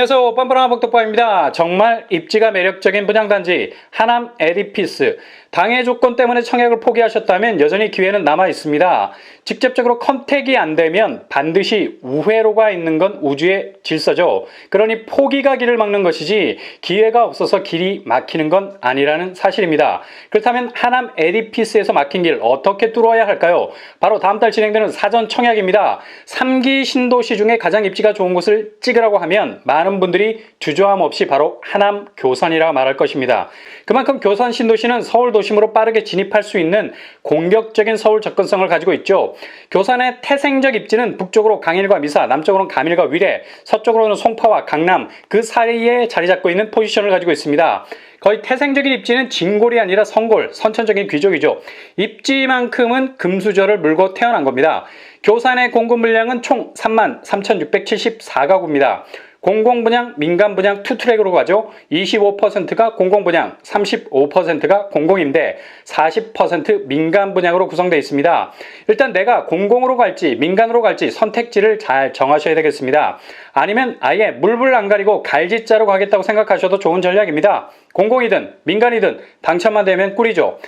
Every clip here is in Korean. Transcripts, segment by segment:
안녕하세요. 뻔뻔한 복덕바입니다. 정말 입지가 매력적인 분양단지 하남 에디피스 당해 조건 때문에 청약을 포기하셨다면 여전히 기회는 남아 있습니다. 직접적으로 컨택이 안 되면 반드시 우회로가 있는 건 우주의 질서죠. 그러니 포기가 길을 막는 것이지 기회가 없어서 길이 막히는 건 아니라는 사실입니다. 그렇다면 하남 에디피스에서 막힌 길 어떻게 뚫어야 할까요? 바로 다음 달 진행되는 사전 청약입니다. 3기 신도시 중에 가장 입지가 좋은 곳을 찍으라고 하면 많은 분들이 주저함 없이 바로 하남 교산이라 말할 것입니다. 그만큼 교산 신도시는 서울 도심으로 빠르게 진입할 수 있는 공격적인 서울 접근성을 가지고 있죠. 교산의 태생적 입지는 북쪽으로 강일과 미사, 남쪽으로는 가밀과 위례, 서쪽으로는 송파와 강남 그 사이에 자리 잡고 있는 포지션을 가지고 있습니다. 거의 태생적인 입지는 진골이 아니라 성골, 선천적인 귀족이죠. 입지만큼은 금수저를 물고 태어난 겁니다. 교산의 공급 물량은 총 3만 3,674가구입니다. 공공분양, 민간분양 투트랙으로 가죠. 25%가 공공분양, 35%가 공공임대, 40% 민간분양으로 구성되어 있습니다. 일단 내가 공공으로 갈지 민간으로 갈지 선택지를 잘 정하셔야 되겠습니다. 아니면 아예 물불 안 가리고 갈지자로 가겠다고 생각하셔도 좋은 전략입니다. 공공이든 민간이든 당첨만 되면 꿀이죠.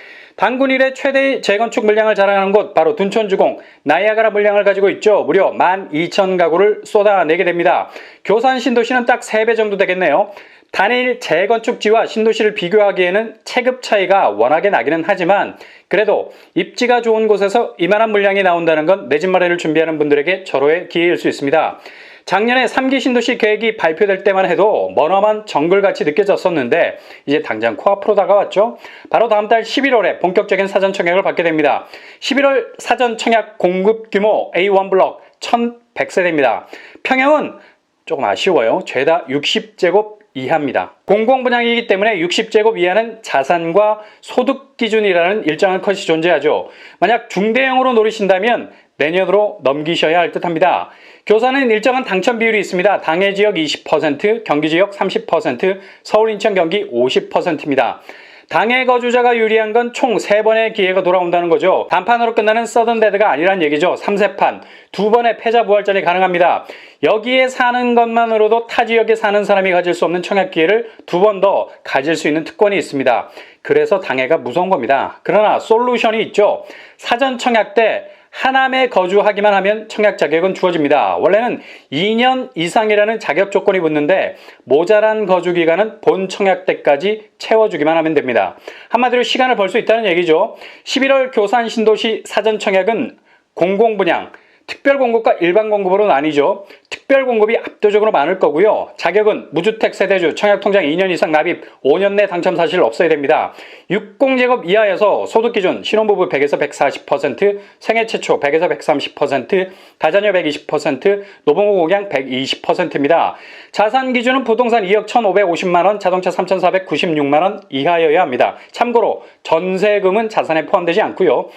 단군 일의 최대 재건축 물량을 자랑하는 곳 바로 둔촌주공 나이아가라 물량을 가지고 있죠. 무려 12,000가구를 쏟아내게 됩니다. 교산 신도시는 딱 3배 정도 되겠네요. 단일 재건축지와 신도시를 비교하기에는 체급 차이가 워낙에 나기는 하지만 그래도 입지가 좋은 곳에서 이만한 물량이 나온다는 건 내 집 마련을 준비하는 분들에게 절호의 기회일 수 있습니다. 작년에 3기 신도시 계획이 발표될 때만 해도 머나먼 정글같이 느껴졌었는데 이제 당장 코앞으로 다가왔죠. 바로 다음 달 11월에 본격적인 사전 청약을 받게 됩니다. 11월 사전 청약 공급 규모 A1 블럭 1100세대입니다. 평형은 조금 아쉬워요. 죄다 60제곱 이하입니다. 공공분양이기 때문에 60제곱 이하는 자산과 소득 기준이라는 일정한 컷이 존재하죠. 만약 중대형으로 노리신다면 내년으로 넘기셔야 할 듯합니다. 교사는 일정한 당첨 비율이 있습니다. 당해 지역 20%, 경기 지역 30%, 서울, 인천, 경기 50%입니다. 당해 거주자가 유리한 건 총 3번의 기회가 돌아온다는 거죠. 단판으로 끝나는 서든 데드가 아니란 얘기죠. 3세판. 두 번의 패자 부활전이 가능합니다. 여기에 사는 것만으로도 타 지역에 사는 사람이 가질 수 없는 청약 기회를 두 번 더 가질 수 있는 특권이 있습니다. 그래서 당해가 무서운 겁니다. 그러나 솔루션이 있죠. 사전 청약 때 하남에 거주하기만 하면 청약 자격은 주어집니다. 원래는 2년 이상이라는 자격 조건이 붙는데 모자란 거주 기간은 본 청약 때까지 채워주기만 하면 됩니다. 한마디로 시간을 벌 수 있다는 얘기죠. 11월 교산 신도시 사전 청약은 공공분양, 특별 공급과 일반 공급으로 나뉘죠. 특별 공급이 압도적으로 많을 거고요. 자격은 무주택 세대주 청약 통장 2년 이상 납입 5년 내 당첨 사실 없어야 됩니다. 60제곱 이하에서 소득 기준 신혼부부 100에서 140%, 생애 최초 100에서 130%, 다자녀 120%, 노부모 공양 120%입니다. 자산 기준은 부동산 2억 1,550만 원, 자동차 3,496만 원 이하여야 합니다. 참고로 전세금은 자산에 포함되지 않고요.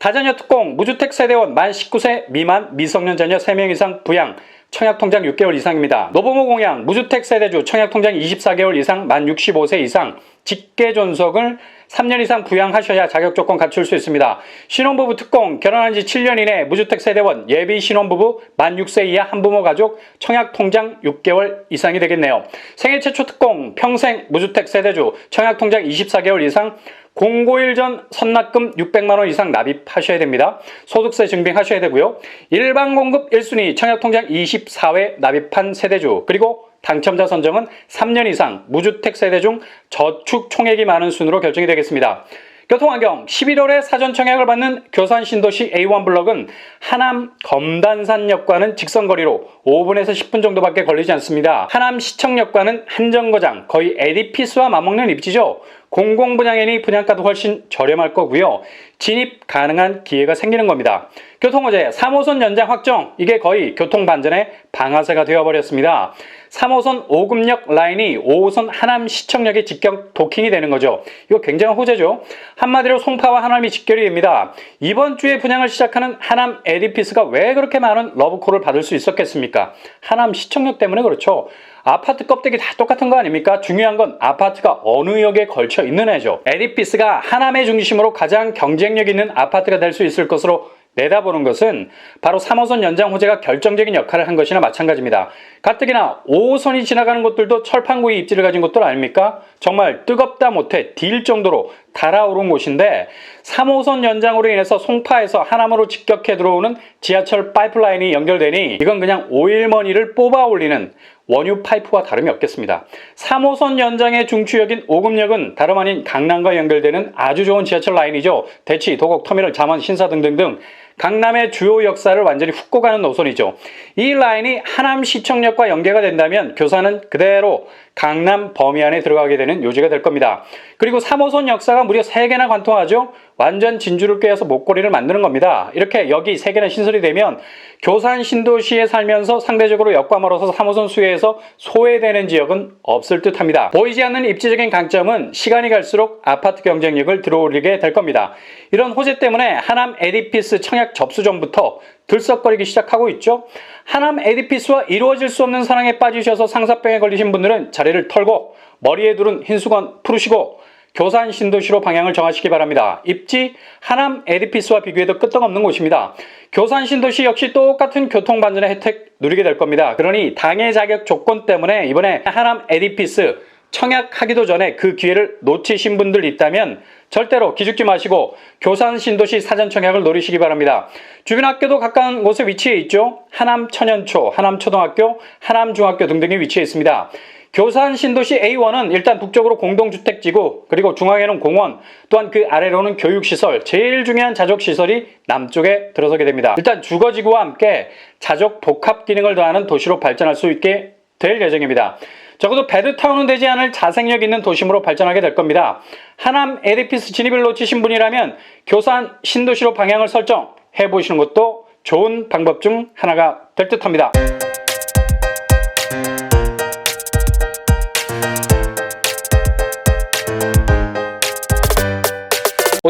다자녀 특공, 무주택 세대원 만 19세 미만 미성년 자녀 3명 이상 부양, 청약통장 6개월 이상입니다. 노부모 공양, 무주택 세대주, 청약통장 24개월 이상 만 65세 이상, 직계 존속을 3년 이상 부양하셔야 자격 조건 갖출 수 있습니다. 신혼부부 특공, 결혼한 지 7년 이내 무주택 세대원, 예비 신혼부부 만 6세 이하 한부모 가족, 청약통장 6개월 이상이 되겠네요. 생애 최초 특공, 평생 무주택 세대주, 청약통장 24개월 이상, 공고일 전 선납금 600만 원 이상 납입하셔야 됩니다. 소득세 증빙하셔야 되고요. 일반 공급 1순위 청약통장 24회 납입한 세대주 그리고 당첨자 선정은 3년 이상 무주택 세대 중 저축 총액이 많은 순으로 결정이 되겠습니다. 교통환경 11월에 사전 청약을 받는 교산 신도시 A1 블럭은 하남 검단산역과는 직선거리로 5분에서 10분 정도밖에 걸리지 않습니다. 하남 시청역과는 한정거장 거의 에디피스와 맞먹는 입지죠. 공공분양이니 분양가도 훨씬 저렴할 거고요. 진입 가능한 기회가 생기는 겁니다. 교통어제 3호선 연장 확정 이게 거의 교통반전의 방아쇠가 되어버렸습니다. 3호선 오금역 라인이 5호선 하남 시청역에 직격 도킹이 되는 거죠. 이거 굉장한 호재죠. 한마디로 송파와 하남이 직결이 됩니다. 이번 주에 분양을 시작하는 하남 에디피스가 왜 그렇게 많은 러브콜을 받을 수 있었겠습니까? 하남 시청역 때문에 그렇죠. 아파트 껍데기 다 똑같은 거 아닙니까? 중요한 건 아파트가 어느 역에 걸쳐 있는 애죠. 에디피스가 하남의 중심으로 가장 경쟁력 있는 아파트가 될 수 있을 것으로 내다보는 것은 바로 3호선 연장 호재가 결정적인 역할을 한 것이나 마찬가지입니다. 가뜩이나 5호선이 지나가는 곳들도 철판구이 입지를 가진 곳들 아닙니까? 정말 뜨겁다 못해 딜 정도로 달아오른 곳인데 3호선 연장으로 인해서 송파에서 하남으로 직격해 들어오는 지하철 파이프라인이 연결되니 이건 그냥 오일머니를 뽑아 올리는 원유 파이프와 다름이 없겠습니다. 3호선 연장의 중추역인 오금역은 다름 아닌 강남과 연결되는 아주 좋은 지하철 라인이죠. 대치, 도곡, 터미널, 잠원, 신사 등등등 강남의 주요 역사를 완전히 훅고 가는 노선이죠. 이 라인이 하남 시청역과 연계가 된다면 교사는 그대로 강남 범위 안에 들어가게 되는 요지가 될 겁니다. 그리고 3호선 역사가 무려 3개나 관통하죠. 완전 진주를 꿰어서 목걸이를 만드는 겁니다. 이렇게 여기 3개나 신설이 되면 교산 신도시에 살면서 상대적으로 역과 멀어서 3호선 수혜에서 소외되는 지역은 없을 듯 합니다. 보이지 않는 입지적인 강점은 시간이 갈수록 아파트 경쟁력을 들어올리게 될 겁니다. 이런 호재 때문에 하남 에디피스 청약 접수 전부터 들썩거리기 시작하고 있죠. 하남 에디피스와 이루어질 수 없는 사랑에 빠지셔서 상사병에 걸리신 분들은 자리를 털고 머리에 두른 흰 수건 풀으시고 교산 신도시로 방향을 정하시기 바랍니다. 입지 하남 에디피스와 비교해도 끄떡없는 곳입니다. 교산 신도시 역시 똑같은 교통반전의 혜택 누리게 될 겁니다. 그러니 당해 자격 조건 때문에 이번에 하남 에디피스 청약하기도 전에 그 기회를 놓치신 분들 있다면 절대로 기죽지 마시고 교산 신도시 사전 청약을 노리시기 바랍니다. 주변 학교도 가까운 곳에 위치해 있죠. 하남 천연초, 하남 초등학교, 하남 중학교 등등이 위치해 있습니다. 교산 신도시 A1은 일단 북쪽으로 공동주택지구, 그리고 중앙에는 공원, 또한 그 아래로는 교육시설, 제일 중요한 자족시설이 남쪽에 들어서게 됩니다. 일단 주거지구와 함께 자족 복합 기능을 더하는 도시로 발전할 수 있게 될 예정입니다. 적어도 베드타운은 되지 않을 자생력 있는 도심으로 발전하게 될 겁니다. 하남 에디피스 진입을 놓치신 분이라면 교산 신도시로 방향을 설정해 보시는 것도 좋은 방법 중 하나가 될 듯합니다.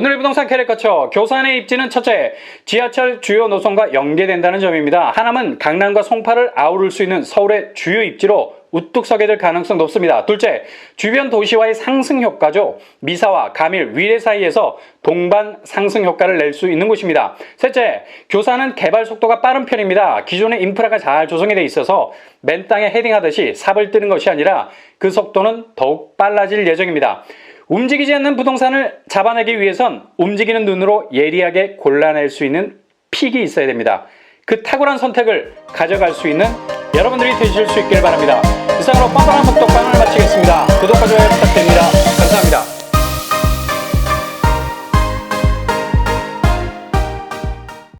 오늘의 부동산 캐릭터처 교산의 입지는 첫째 지하철 주요 노선과 연계된다는 점입니다. 하남은 강남과 송파를 아우를 수 있는 서울의 주요 입지로 우뚝 서게 될 가능성 높습니다. 둘째, 주변 도시와의 상승 효과죠. 미사와 가밀, 위례 사이에서 동반 상승 효과를 낼 수 있는 곳입니다. 셋째, 교산은 개발 속도가 빠른 편입니다. 기존의 인프라가 잘 조성이 돼 있어서 맨 땅에 헤딩하듯이 삽을 뜨는 것이 아니라 그 속도는 더욱 빨라질 예정입니다. 움직이지 않는 부동산을 잡아내기 위해선 움직이는 눈으로 예리하게 골라낼 수 있는 픽이 있어야 됩니다. 그 탁월한 선택을 가져갈 수 있는 여러분들이 되실 수 있기를 바랍니다. 이상으로 뻔뻔한 복덕방을 마치겠습니다. 구독과 좋아요 부탁드립니다.